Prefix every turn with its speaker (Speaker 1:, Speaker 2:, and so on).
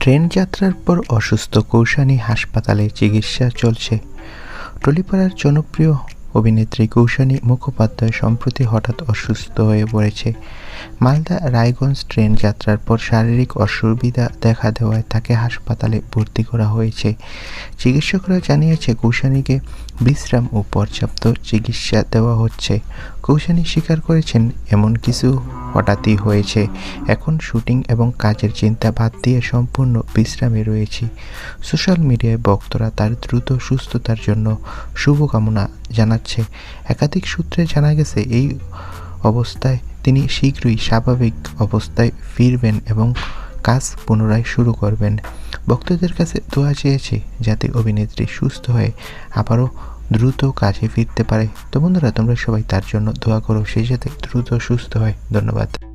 Speaker 1: Train যাত্রার পর অসুস্থ কৌশানী হাসপাতালে চিকিৎসা চলছে। টলিপাড়ার জনপ্রিয় অভিনেত্রী কৌশানী মুখোপাধ্যায় সম্প্রতি হঠাৎ অসুস্থ হয়ে পড়েছে। মালদা রায়গঞ্জ ট্রেন যাত্রার পর শারীরিক অসুবিধা দেখা দেওয়ায় তাকে হাসপাতালে ভর্তি করা হয়েছে। চিকিৎসকরা জানিয়েছে, কৌশানীকে বিশ্রাম ও পর্যাপ্ত চিকিৎসা দেওয়া হচ্ছে। কৌশানী স্বীকার করেছেন, এমন কিছু হঠাৎই হয়েছে। এখন শুটিং এবং কাজের চিন্তা বাদ দিয়ে সম্পূর্ণ বিশ্রামে রয়েছি। সোশ্যাল মিডিয়ায় বক্তরা তার দ্রুত সুস্থতার জন্য শুভকামনা জানাচ্ছে। একাধিক সূত্রে জানা গেছে, এই অবস্থায় তিনি শীঘ্রই স্বাভাবিক অবস্থায় ফিরবেন এবং কাজ পুনরায় শুরু করবেন। ভক্তদের কাছে দোয়া চেয়েছে যাতে অভিনেত্রী সুস্থ হয়ে আবারও দ্রুত কাজে ফিরতে পারে। তো বন্ধুরা, তোমরা সবাই তার জন্য দোয়া করো, সেই সাথে দ্রুত সুস্থ হয়। ধন্যবাদ।